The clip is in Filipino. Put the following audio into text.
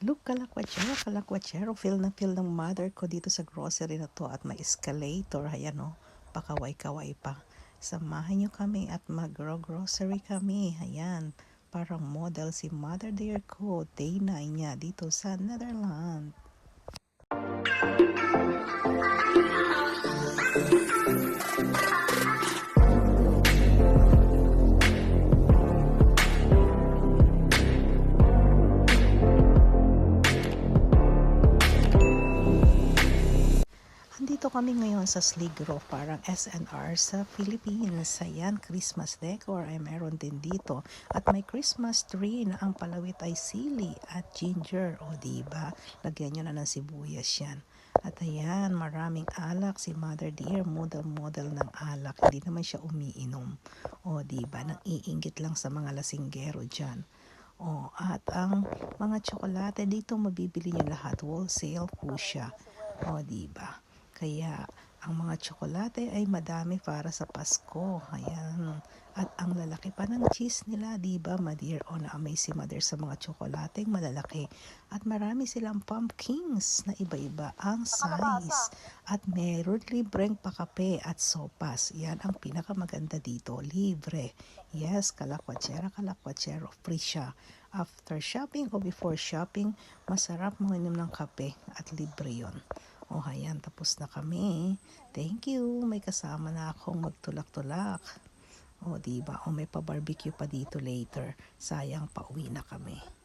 Look, kalakwachero, kalakwachero. Feel na feel ng mother ko dito sa grocery na to at may escalator. Ayan o, pakaway-kaway pa. Samahan nyo kami at mag-grocery kami. Ayan, parang model si mother dear ko. Day 9 niya dito sa Netherlands. Andito kami ngayon sa Sligro, parang SNR sa Philippines. Ayan, Christmas decor ay meron din dito. At may Christmas tree na ang palawit ay sili at ginger. O, diba? Lagyan nyo na ng sibuyas yan. At ayan, maraming alak si Mother Dear, model-model ng alak. Hindi naman siya umiinom. O, diba? Nang iinggit lang sa mga lasinggero dyan. O, at ang mga tsokolate dito mabibili nyo lahat. Wholesale po siya. O, diba? Kaya ang mga tsokolate ay madami para sa Pasko. Ayan. At ang lalaki pa ng cheese nila, di ba, Madir? O na-amaze si Mother sa mga tsokolate malalaki. At marami silang pumpkins na iba-iba ang size. At meron libreng pakape at sopas. Yan ang pinakamaganda dito. Libre. Yes, kalakwatsera, kalakwatsero. Free siya. After shopping o before shopping, masarap manginom ng kape at libre yon. O oh, ayan, tapos na kami. Thank you. May kasama na akong magtulak-tulak. O, diba? O, may pa-barbecue pa dito later. Sayang, pauwi na kami.